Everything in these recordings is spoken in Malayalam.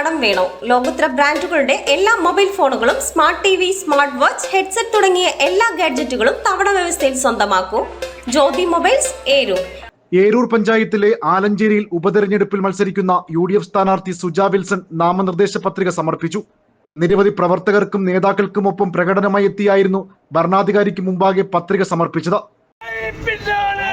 കടം വേണോ? ലോകോത്തര ബ്രാൻഡുകളുടെ എല്ലാ മൊബൈൽ ഫോണുകളും smart T V smart watch headset തുടങ്ങിയ എല്ലാ ഗാഡ്ജറ്റുകളും തവണ വ്യവസ്ഥയിൽ സ്വന്തമാക്കൂ. ജ്യോതി മൊബൈൽസ് ഏരൂർ. ഏരൂർ പഞ്ചായത്തിലെ ആലഞ്ചേരിയിൽ ഉപതെരഞ്ഞെടുപ്പിൽ മത്സരിക്കുന്ന യു ഡി എഫ് സ്ഥാനാർത്ഥി സുജാ വിൽസൺ നാമനിർദ്ദേശ പത്രിക സമർപ്പിച്ചു. നിരവധി പ്രവർത്തകർക്കും നേതാക്കൾക്കുമൊപ്പം പ്രകടനമായി എത്തിയായിരുന്നു ഭരണാധികാരിക്ക് മുമ്പാകെ പത്രിക സമർപ്പിച്ചത്. പിന്നാലെ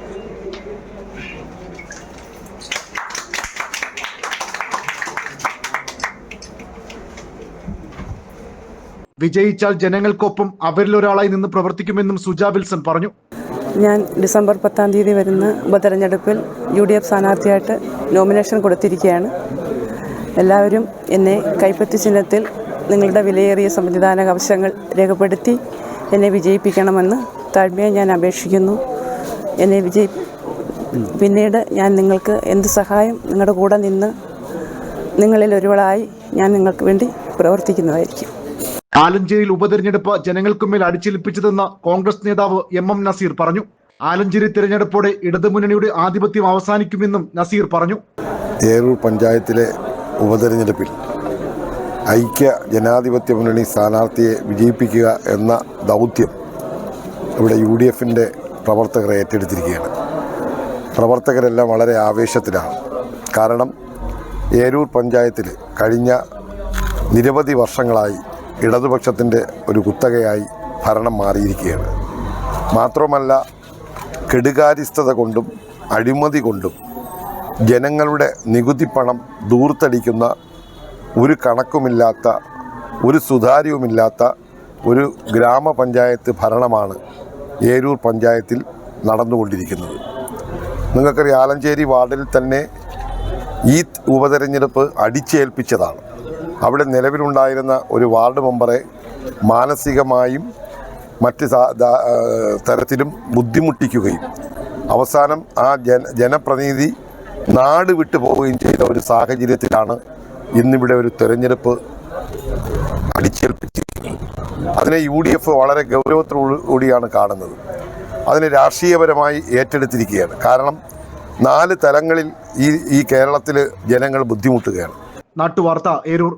വിജയിച്ചാൽ ജനങ്ങൾക്കൊപ്പം അവരിലൊരാളായി നിന്ന് പ്രവർത്തിക്കുമെന്നും സുജാ വിൽസൺ പറഞ്ഞു. ഞാൻ ഡിസംബർ പത്താം തീയതി വരുന്ന ഉപതെരഞ്ഞെടുപ്പിൽ യു ഡി എഫ് സ്ഥാനാർത്ഥിയായിട്ട് നോമിനേഷൻ കൊടുത്തിരിക്കുകയാണ്. എല്ലാവരും എന്നെ കൈപ്പറ്റി ചിഹ്നത്തിൽ നിങ്ങളുടെ വിലയേറിയ സംവിധാന കവശങ്ങൾ രേഖപ്പെടുത്തി എന്നെ വിജയിപ്പിക്കണമെന്ന് താഴ്മയെ ഞാൻ അപേക്ഷിക്കുന്നു. എന്നെ വിജയി പിന്നീട് ഞാൻ നിങ്ങൾക്ക് എന്ത് സഹായം നിങ്ങളുടെ കൂടെ നിന്ന് നിങ്ങളിൽ ഒരുവളായി ഞാൻ നിങ്ങൾക്ക് വേണ്ടി പ്രവർത്തിക്കുന്നതായിരിക്കും. ആലഞ്ചേരിയിൽ ഉപതെരഞ്ഞെടുപ്പ് ജനങ്ങൾക്കുമേൽ അടിച്ചേൽപ്പിച്ചതെന്ന് കോൺഗ്രസ് നേതാവ് എം എം നസീർ പറഞ്ഞു. ആലഞ്ചേരി തിരഞ്ഞെടുപ്പോടെ ഇടതുമുന്നണിയുടെ ആധിപത്യം അവസാനിക്കുമെന്നും നസീർ പറഞ്ഞു. ഏറൂർ പഞ്ചായത്തിലെ ഉപതെരഞ്ഞെടുപ്പിൽ ഐക്യ ജനാധിപത്യ മുന്നണി സ്ഥാനാർത്ഥിയെ വിജയിപ്പിക്കുക എന്ന ദൗത്യം ഇവിടെ യു ഡി എഫിന്റെ പ്രവർത്തകർ ഏറ്റെടുത്തിരിക്കുകയാണ്. പ്രവർത്തകരെല്ലാം വളരെ ആവേശത്തിലാണ്. കാരണം ഏരൂർ പഞ്ചായത്തിൽ കഴിഞ്ഞ നിരവധി വർഷങ്ങളായി ഇടതുപക്ഷത്തിന്റെ ഒരു കുത്തകയായി ഭരണം മാറിയിരിക്കുകയാണ്. മാത്രമല്ല കെടുകാര്യസ്ഥത കൊണ്ടും അഴിമതി കൊണ്ടും ജനങ്ങളുടെ നികുതി പണം ദൂർത്തടിക്കുന്ന ഒരു കണക്കുമില്ലാത്ത ഒരു സുതാര്യവുമില്ലാത്ത ഒരു ഗ്രാമപഞ്ചായത്ത് ഭരണമാണ് ഏരൂർ പഞ്ചായത്തിൽ നടന്നുകൊണ്ടിരിക്കുന്നത്. നിങ്ങൾക്കറിയാം ആലഞ്ചേരി വാർഡിൽ തന്നെ ഈ ഉപതെരഞ്ഞെടുപ്പ് അടിച്ചേൽപ്പിച്ചതാണ്. അവിടെ നിലവിലുണ്ടായിരുന്ന ഒരു വാർഡ് മെമ്പറെ മാനസികമായും മറ്റ് തരത്തിലും ബുദ്ധിമുട്ടിക്കുകയും അവസാനം ആ ജന ജനപ്രതിനിധി നാട് വിട്ടു പോവുകയും ചെയ്ത ഒരു സാഹചര്യത്തിലാണ് ഇന്നിവിടെ ഒരു തെരഞ്ഞെടുപ്പ് അടിച്ചേൽപ്പിച്ചിരിക്കുന്നത്. അതിനെ യു ഡി എഫ് വളരെ ഗൗരവത്തോടുകൂടിയാണ് കാണുന്നത്. അതിനെ രാഷ്ട്രീയപരമായി ഏറ്റെടുത്തിരിക്കുകയാണ്. കാരണം നാല് തലങ്ങളിൽ ഈ ഈ കേരളത്തിൽ ജനങ്ങൾ ബുദ്ധിമുട്ടുകയാണ്. നാട്ടുവാർത്ത ഏരൂർ